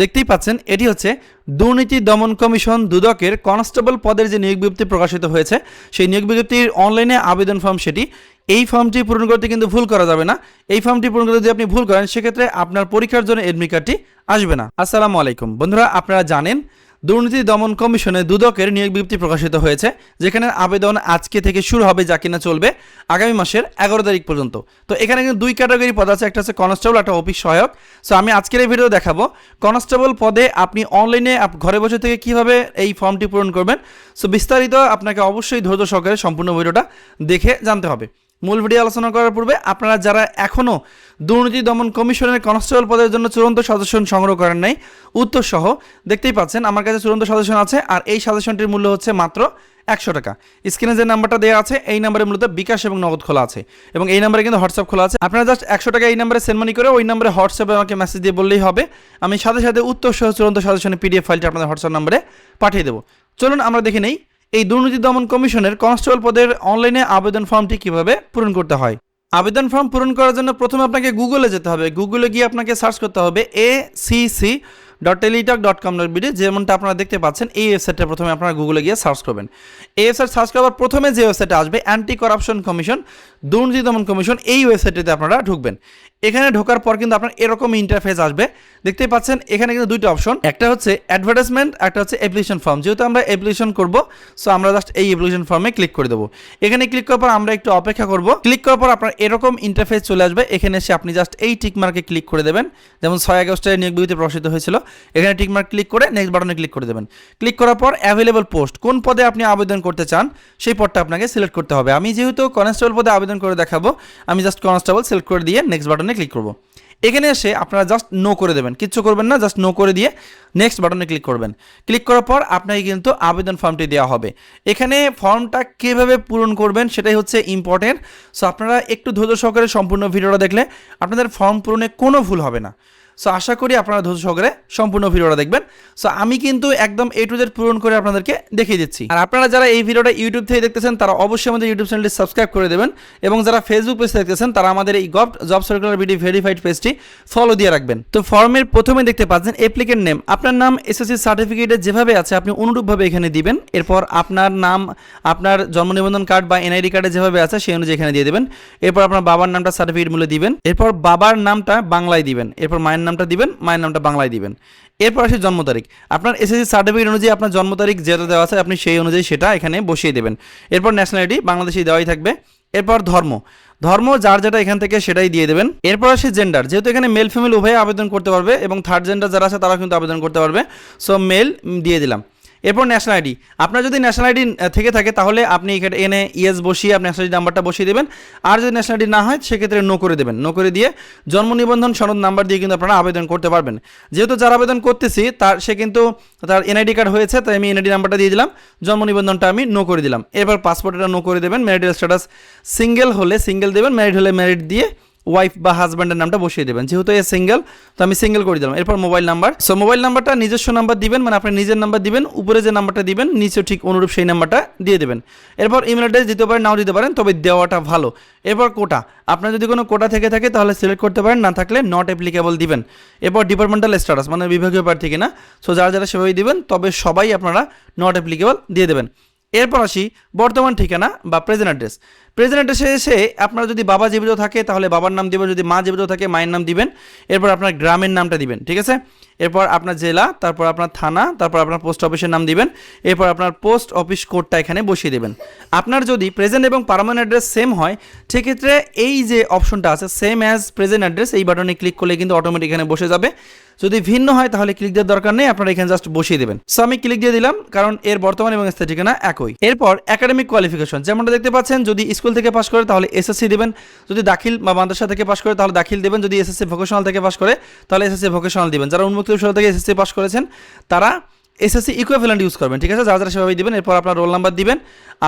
দেখতেই পাচ্ছেন, এটি হচ্ছে দুর্নীতি দমন কমিশন দুদকের কনস্টেবল পদের যে নিয়োগ বিজ্ঞপ্তি প্রকাশিত হয়েছে, সেই নিয়োগ বিজ্ঞপ্তির অনলাইনে আবেদন ফর্ম সেটি। এই ফর্মটি পূরণ করতে কিন্তু ভুল করা যাবে না। এই ফর্মটি পূরণ করতে যদি আপনি ভুল করেন, সেক্ষেত্রে আপনার পরীক্ষার জন্য এডমিট কার্ডটি আসবে না। আসসালামু আলাইকুম। বন্ধুরা, আপনারা জানেন দুর্নীতি দমন কমিশনে দুদকের নিয়োগ বিজ্ঞপ্তি প্রকাশিত হয়েছে, যেখানে আবেদন আজকে থেকে শুরু হবে যা কিনা চলবে আগামী মাসের এগারো তারিখ পর্যন্ত। তো এখানে কিন্তু দুই ক্যাটাগরি পদ আছে, একটা হচ্ছে কনস্টেবল, একটা অফিস সহায়ক। সো আমি আজকের এই ভিডিও দেখাবো কনস্টেবল পদে আপনি অনলাইনে ঘরে বসে থেকে কীভাবে এই ফর্মটি পূরণ করবেন। সো বিস্তারিত আপনাকে অবশ্যই ধৈর্য সহকারে সম্পূর্ণ ভিডিওটা দেখে জানতে হবে। মূল ভিডিও আলোচনা করার পূর্বে আপনারা যারা এখনও দুর্নীতি দমন কমিশনের কনস্টেবল পদের জন্য চূড়ান্ত সাজেশন সংগ্রহ করেন নাই উত্তর সহ দেখতেই পাচ্ছেন আমার কাছে চূড়ান্ত সাজেশন আছে আর এই সাজেশনটির মূল্য হচ্ছে মাত্র একশো টাকা। স্ক্রিনে যে নাম্বারটা দেওয়া আছে, এই নাম্বারে মূলত বিকাশ এবং নগদ খোলা আছে। এবং এই নাম্বারে কিন্তু হোয়াটসঅ্যাপ খোলা আছে। আপনারা জাস্ট একশো টাকা এই নাম্বারে সেন্ড মানি করে ওই নাম্বারে হোয়াটসঅ্যাপে আমাকে মেসেজ দিয়ে বললেই হবে। আমি সাথে সাথে উত্তর সহ চূড়ান্ত সাজেশনের পিডিএফ ফাইলটা আপনাদের হোয়াটসঅ্যাপ নাম্বারে পাঠিয়ে দেবো। চলুন আমরা দেখে নেই এই দুর্নীতি দমন কমিশনের কনস্টেবল পদের অনলাইনে আবেদন ফর্মটি কীভাবে পূরণ করতে হয়? আবেদন ফর্ম পূরণ করার জন্য প্রথমে আপনাকে গুগলে যেতে হবে। গুগলে গিয়ে আপনাকে সার্চ করতে হবে A C C dot Teletalk dot com dot BD যেমনটা আপনারা দেখতে পাচ্ছেন, এই ওয়েবসাইটটা প্রথমে আপনারা গুগলে গিয়ে সার্চ করবেন। এই ওয়েবসাইট সার্চ করার প্রথমে যে ওয়েবসাইটে আসবে অ্যান্টি করাপশন কমিশন দুর্নীতি দমন কমিশন এই ওয়েবসাইটটিতে আপনারা ঢুকবেন। এখানে ঢোকার পর কিন্তু আপনার এরকম ইন্টারফেস আসবে। দেখতেই পাচ্ছেন, এখানে কিন্তু দুইটা অপশন একটা হচ্ছে অ্যাডভার্টাইজমেন্ট একটা হচ্ছে অ্যাপ্লিকেশন ফর্ম যেহেতু আমরা অ্যাপ্লিকেশন করব সো আমরা জাস্ট এই অ্যাপ্লিকেশন ফর্মে ক্লিক করে দেবো। এখানে ক্লিক করার পর আমরা একটু অপেক্ষা করব। ক্লিক করার পর আপনার এরকম ইন্টারফেস চলে আসবে। এখানে এসে আপনি জাস্ট এই টিক মার্কে ক্লিক করে দেবেন। যেমন ছয় আগস্টে নিয়োগ বিজ্ঞপ্তি প্রকাশিত হয়েছিল এখানে টিকমার্ক ক্লিক করে নেক্সট বাটনে ক্লিক করে দেবেন। ক্লিক করার পর অ্যাভেলেবল পোস্ট কোন পদে আপনি আবেদন করতে চান, সেই পদটা আপনাকে সিলেক্ট করতে হবে। আমি যেহেতু কনস্টেবল পদে আবেদন করে দেখাবো, আমি জাস্ট কনস্টেবল সিলেক্ট করে দিয়ে নেক্সট বাটনে ক্লিক করব। এখানে এসে আপনারা জাস্ট নো করে দেবেন, কিচ্ছু করবেন না জাস্ট নো করে দিয়ে নেক্সট বাটনে ক্লিক করবেন। ক্লিক করার পর আপনাকে কিন্তু আবেদন ফর্মটি দেওয়া হবে। এখানে ফর্মটা কীভাবে পূরণ করবেন সেটাই হচ্ছে ইম্পর্টেন্ট সো আপনারা একটু ধৈর্য সহকারে সম্পূর্ণ ভিডিওটা দেখলে আপনাদের ফর্ম পূরণে কোনো ভুল হবে না। সো আশা করি আপনারা ধৈর্য সহকারে সম্পূর্ণ ভিডিওটা দেখবেন। সো আমি কিন্তু একদম এ টু জেড পূরণ করে আপনাদেরকে দেখিয়ে দিচ্ছি। আর আপনারা যারা এই ভিডিওটা ইউটিউব থেকে দেখতেছেন, তারা অবশ্যই আমাদের ইউটিউব চ্যানেলটি সাবস্ক্রাইব করে দেবেন এবং যারা ফেসবুক পেজ দেখতেছেন, তারা আমাদের এই gov job circular video verified পেজটি ফলো দিয়ে রাখবেন। তো ফর্মের প্রথমে দেখতে পাচ্ছেন অ্যাপ্লিকেন্ট নেম আপনার নাম এসএসসি সার্টিফিকেটে যেভাবে আছে, আপনি অনুরূপভাবে এখানে দিবেন। এরপর আপনার নাম, আপনার জন্ম নিবন্ধন কার্ড বা এনআইডি কার্ডে যেভাবে আছে, সেই অনুযায়ী এখানে দিয়ে দেবেন। এরপর আপনার বাবার নামটা সার্টিফিকেট মূল্য দিবেন। এরপর বাবার নামটা বাংলায় দিবেন। এরপর মায়ের নামটা দিবেন, মায়ের নামটা বাংলায় দিবেন। এরপর আসে জন্ম তারিখ। আপনার এসএসসি সার্টিফিকেট অনুযায়ী আপনার জন্ম তারিখ যেটা দেওয়া আছে, আপনি সেই অনুযায়ী সেটা এখানে বসিয়ে দেবেন। এরপর ন্যাশনালিটি বাংলাদেশি দেওয়াই থাকবে। এরপর ধর্ম। ধর্ম যার যেটা এখান থেকে সেটাই দিয়ে দেবেন। এরপর আসে জেন্ডার যেহেতু এখানে মেল ফিমেল উভয়ে আবেদন করতে পারবে এবং থার্ড জেন্ডার যারা আছে তারা কিন্তু আবেদন করতে পারবে। সো মেল দিয়ে দিলাম। এরপর ন্যাশনাল আইডি আপনার যদি ন্যাশনাল আইডি থেকে থাকে, তাহলে আপনি এখানে এনে ইএস বসিয়ে আপনি ন্যাশনাল আইডি নাম্বারটা বসিয়ে দেবেন। আর যদি ন্যাশনাল আইডি না হয়, সেক্ষেত্রে নো করে দেবেন। নো করে দিয়ে জন্ম নিবন্ধন সনদ নাম্বার দিয়ে কিন্তু আপনারা আবেদন করতে পারবেন। যেহেতু যারা আবেদন করতেছি, তার, সে কিন্তু তার এনআইডি কার্ড হয়েছে, তাই আমি এনআইডি নাম্বারটা দিয়ে দিলাম। জন্ম নিবন্ধনটা আমি নো করে দিলাম। এরপর পাসপোর্টটা নো করে দেবেন। ম্যারিটাল স্ট্যাটাস সিঙ্গেল হলে সিঙ্গেল দেবেন। ম্যারিড হলে ম্যারিড দিয়ে ওয়াইফ বা হাজব্যান্ডের নামটা বসিয়ে দেবেন। যেহেতু এ সিঙ্গেল তো আমি সিঙ্গেল করে দিলাম। এরপর মোবাইল নাম্বার সো মোবাইল নাম্বারটা নিজস্ব নাম্বার দিবেন মানে আপনি নিজের নাম্বার দিবেন, উপরে যে নাম্বারটা দিবেন নিচেও ঠিক অনুরূপ সেই নাম্বারটা দিয়ে দেবেন। এরপর ইমেল অ্যাড্রেস দিতে পারেন, নাও দিতে পারেন, তবে দেওয়াটা ভালো। এরপর কোটা। আপনার যদি কোনো কোটা থেকে থাকে, তাহলে সিলেক্ট করতে পারেন, না থাকলে নট অ্যাপ্লিকেবল দিবেন। এরপর ডিপার্টমেন্টাল স্ট্যাটাস মানে বিভাগীয় প্রার্থী কিনা। সো যারা যারা সেভাবেই দিবেন, তবে সবাই আপনারা নট অ্যাপ্লিকেবল দিয়ে দেবেন। এরপর আসি বর্তমান ঠিকানা বা প্রেজেন্ট অ্যাড্রেস প্রেজেন্ট অ্যাড্রেসে এসে আপনার যদি বাবা জীবিত থাকে, তাহলে বাবার নাম দিবেন, যদি মা জীবিত থাকে, মায়ের নাম দিবেন। এরপর আপনার গ্রামের নামটা দিবেন, ঠিক আছে? এরপর আপনার জেলা, তারপর আপনার থানা, তারপর আপনার পোস্ট অফিসের নাম দিবেন। এরপর আপনার পোস্ট অফিস কোডটা এখানে বসিয়ে দেবেন। আপনার যদি প্রেজেন্ট এবং পারমানেন্ট অ্যাড্রেস সেম হয়, সেক্ষেত্রে এই যে অপশনটা আছে সেম অ্যাজ প্রেজেন্ট অ্যাড্রেস এই বাটনে ক্লিক করলে কিন্তু অটোমেটিক এখানে বসে যাবে। যদি ভিন্ন হয়, তাহলে ক্লিক দেওয়ার দরকার নেই, আপনারা এখানে জাস্ট বসিয়ে দেবেন। সো আমি ক্লিক দিয়ে দিলাম, কারণ এর বর্তমান এবং স্থায়ী ঠিকানা একই। এরপর একাডেমিক কোয়ালিফিকেশন যেমনটা দেখতে পাচ্ছেন, যদি স্কুল থেকে পাস করে, তাহলে এসএসসি দেবেন। যদি দাখিল বা মাদ্রাসা থেকে পাস করে, তাহলে দাখিল দেবেন। যদি এসএসসি ভোকেশনাল থেকে পাস করে, তাহলে এসএসসি ভোকেশনাল দিবেন। যারা উন্মুক্ত বিশ্ববিদ্যালয় থেকে এসএসসি পাস করেছেন, তারা এসএসসি ইকুইভ্যালেন্ট ইউজ করবেন, ঠিক আছে? যারা যারা সেভাবে দিবেন, এরপর আপনার রোল নাম্বার দিবেন,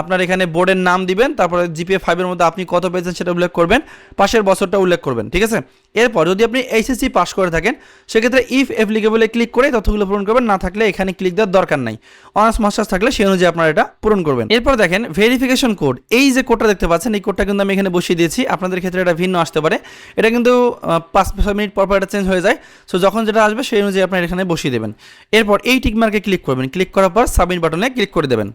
আপনার এখানে বোর্ডের নাম দিবেন, তারপরে জিপিএ ফাইভের মধ্যে আপনি কত পেয়েছেন সেটা উল্লেখ করবেন, পাশের বছরটা উল্লেখ করবেন, ঠিক আছে? এরপর যদি আপনি এইচএসসি পাস করে থাকেন, সেক্ষেত্রে ইফ অ্যাপ্লিকেবলে ক্লিক করে তথ্যগুলো পূরণ করবেন, না থাকলে এখানে ক্লিক দেওয়ার দরকার নাই। অনার্স মাস্টার্স থাকলে সেই অনুযায়ী আপনারা এটা পূরণ করবেন। এরপর দেখেন ভেরিফিকেশন কোড এই যে কোডটা দেখতে পাচ্ছেন, এই কোডটা কিন্তু আমি এখানে বসিয়ে দিয়েছি। আপনাদের ক্ষেত্রে এটা ভিন্ন আসতে পারে। এটা কিন্তু পাঁচ ছয় মিনিট পর পর এটা চেঞ্জ হয়ে যায়। সো যখন যেটা আসবে, সেই অনুযায়ী আপনারা এখানে বসিয়ে দেবেন। এরপর এই টিকমার্কে ক্লিক করবেন। ক্লিক করার পর সাবমিট বাটনে ক্লিক করে দেবেন।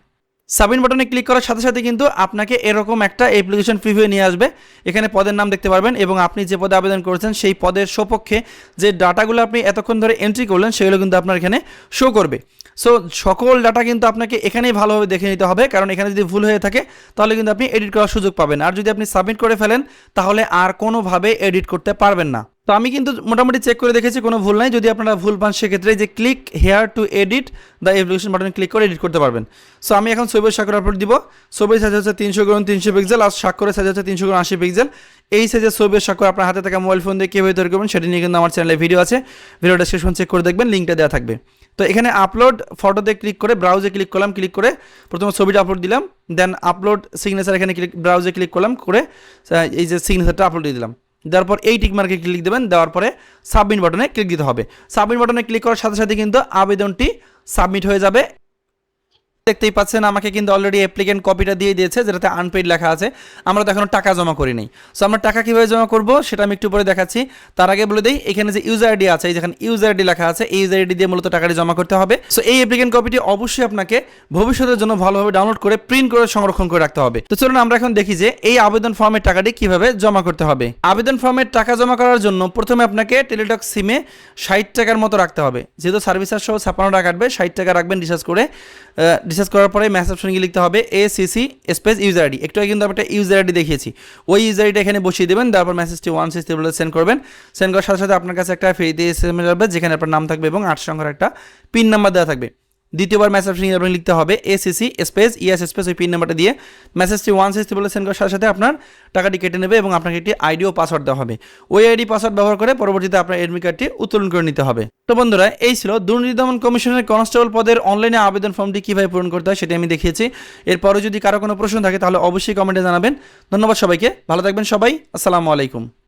সাবমিট বাটনে ক্লিক করার সাথে সাথে কিন্তু আপনাকে এরকম একটা অ্যাপ্লিকেশন প্রিভিউ নিয়ে আসবে। এখানে পদের নাম দেখতে পারবেন এবং আপনি যে পদে আবেদন করেছেন সেই পদের সপক্ষে যে ডাটাগুলো আপনি এতক্ষণ ধরে এন্ট্রি করলেন সেগুলো কিন্তু আপনার এখানে শো করবে। সো সকল ডাটা কিন্তু আপনাকে এখানেই ভালোভাবে দেখে নিতে হবে, কারণ এখানে যদি ভুল হয়ে থাকে তাহলে কিন্তু আপনি এডিট করার সুযোগ পাবেন। আর যদি আপনি সাবমিট করে ফেলেন তাহলে আর কোনোভাবে এডিট করতে পারবেন না। তো আমি কিন্তু মোটামুটি চেক করে দেখেছি, কোনো ভুল নাই। যদি আপনারা ভুল পান, সেক্ষেত্রে যে click here to edit the evolution বাটনে ক্লিক করে এডিট করতে পারবেন। সো আমি এখন ছবির স্বাক্ষর আপলোড দিব। ছবির সাইজ হচ্ছে তিনশো গুণ তিনশো পিক্সেল আর স্বাক্ষরের সাইজ হচ্ছে তিনশো গুণ আশি পিক্সেল এই সাইজের ছবির স্বাক্ষর আপনার হাতে থাকা মোবাইল ফোন দিয়ে কীভাবে তৈরি করবেন, সেটি নিয়ে কিন্তু আমার চ্যানেলে ভিডিও আছে। ভিডিও ডেসক্রিপশন চেক করে দেখবেন লিঙ্কটা দেওয়া থাকবে। তো এখানে আপলোড ফটোতে ক্লিক করে ব্রাউজে ক্লিক করলাম ক্লিক করে প্রথমে ছবিটা আপলোড দিলাম। দেন আপলোড সিগনেচার এখানে ক্লিক ব্রাউজে ক্লিক করলাম, করে এই যে সিগনেচারটা আপলোড দিয়ে দিলাম। দেওয়ার পর এই টিক মার্কে ক্লিক দেবেন, দেওয়ার পরে সাবমিট বাটনে ক্লিক দিতে হবে। সাবমিট বাটনে ক্লিক করার সাথে সাথে কিন্তু আবেদনটি সাবমিট হয়ে যাবে। দেখতেই পাচ্ছেন, আমাকে কিন্তু অলরেডি অ্যাপ্লিকেন্ট কপিটা দিয়ে দিয়েছে, যেটাতে আনপেইড লেখা আছে। আমরা তো এখনও টাকা জমা করিনি সো আমরা টাকা কীভাবে জমা করব, সেটা আমি একটু পরে দেখাচ্ছি। তার আগে বলে দিই, এখানে যে ইউজার আইডি আছে যেখানে ইউজার আইডি লেখা আছে, এই ইউজার আইডি দিয়ে মূলত টাকাটি জমা করতে হবে। সো এই অ্যাপ্লিকেন্ট কপিটি অবশ্যই আপনাকে ভবিষ্যতের জন্য ভালোভাবে ডাউনলোড করে প্রিন্ট করে, সংরক্ষণ করে রাখতে হবে। তো চলুন, আমরা এখন দেখি যে এই আবেদন ফর্মের টাকাটি কীভাবে জমা করতে হবে। আবেদন ফর্মের টাকা জমা করার জন্য প্রথমে আপনাকে টেলিটক সিমে ষাট টাকার মতো রাখতে হবে। যেহেতু সার্ভিস চার্জ সহ ছাপ্পান্ন টাকা কাটবে, ষাট টাকা রাখবেন রিচার্জ করে রিচার্জ করার পরে ম্যাসেজ গিয়ে লিখতে হবে A C C space user ID একটু আগে কিন্তু আমি একটা ইউজার আইডি দেখিয়েছি। ওই ইউজার আইডি এখানে বসিয়ে দেবেন, তারপর মেসেজটি ওয়ান সিক্স টেবিলে সেন্ড করবেন। সেন্ড করার সাথে সাথে আপনার কাছে একটা ফ্রিতে দিয়ে এম যাবে যেখানে আপনার নাম থাকবে এবং আট সংখ্যার একটা পিন নাম্বার দেওয়া থাকবে। দ্বিতীয়বার মেসেজ আপনি লিখতে হবে ACC space E S space ওই পিন নাম্বারটা দিয়ে মেসেজটি ওয়ান সিক্স বলে সেন্ড করার সাথে সাথে আপনার টাকাটি কেটে নেবে এবং আপনাকে একটি আইডি ও পাসওয়ার্ড দেওয়া হবে। ওই আইডি পাসওয়ার্ড ব্যবহার করে পরবর্তীতে আপনার এডমিট কার্ডটি উত্তোলন করে নিতে হবে। তো বন্ধুরা, এই ছিল দুর্নীতি দমন কমিশনের কনস্টেবল পদের অনলাইনে আবেদন ফর্মটি কীভাবে পূরণ করতে হয় সেটি আমি দেখিয়েছি। এরপরে যদি কারও কোনো প্রশ্ন থাকে তাহলে অবশ্যই কমেন্টে জানাবেন। ধন্যবাদ সবাইকে, ভালো থাকবেন সবাই, আসসালামু আলাইকুম।